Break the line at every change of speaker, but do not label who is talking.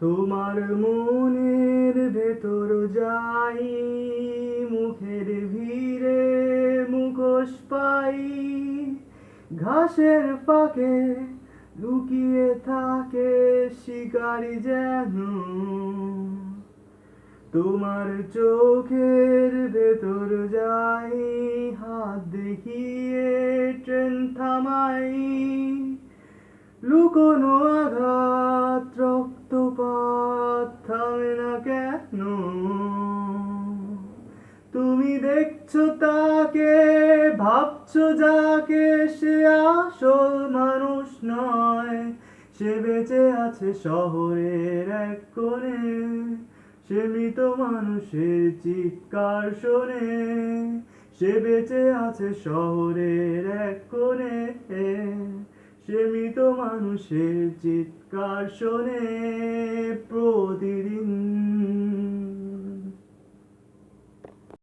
তোমার মনের ভেতর যাই, মুখের ভিড়ে মুখোশ পাই। ঘাসের পাকে লুকিয়ে থাকে শিকারি যেন। তোমার চোখের ভেতর যাই, হাত দেখিয়ে ট্রেন থামাই। লুকোনো কেন তুমি দেখছ তাকে, ভাবছ যাকে, সে আসল মানুষ নয়। সে বেঁচে আছে শহরের এক কোণে, সে মৃত মানুষের চিৎকার শোনে। সে বেঁচে আছে শহরের এক কোণে, সে মৃত মানুষের চিৎকার শোনে।